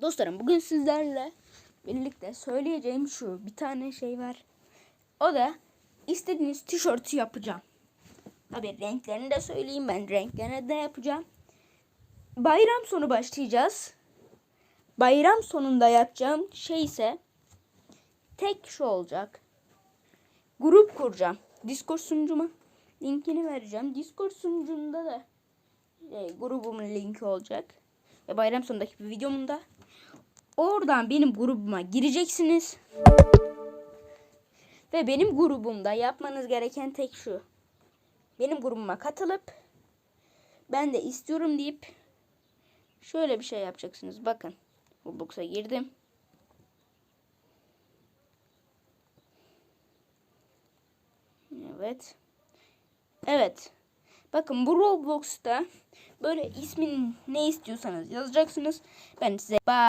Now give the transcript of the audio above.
Dostlarım bugün sizlerle birlikte söyleyeceğim şu bir tane şey var. O da istediğiniz tişörtü yapacağım. Tabii renklerini de söyleyeyim ben renklerini de yapacağım. Bayram sonu başlayacağız. Bayram sonunda yapacağım şey ise tek şu olacak. Grup kuracağım. Discord sunucuma linkini vereceğim. Discord sunucunda da e, grubumun linki olacak. Ve bayram sonundaki bir videomda oradan benim grubuma gireceksiniz. Ve benim grubumda yapmanız gereken tek şu. Benim grubuma katılıp ben de istiyorum deyip şöyle bir şey yapacaksınız. Bakın. Roblox'a girdim. Evet. Evet. Bakın bu Roblox'ta böyle ismin ne istiyorsanız yazacaksınız. Ben size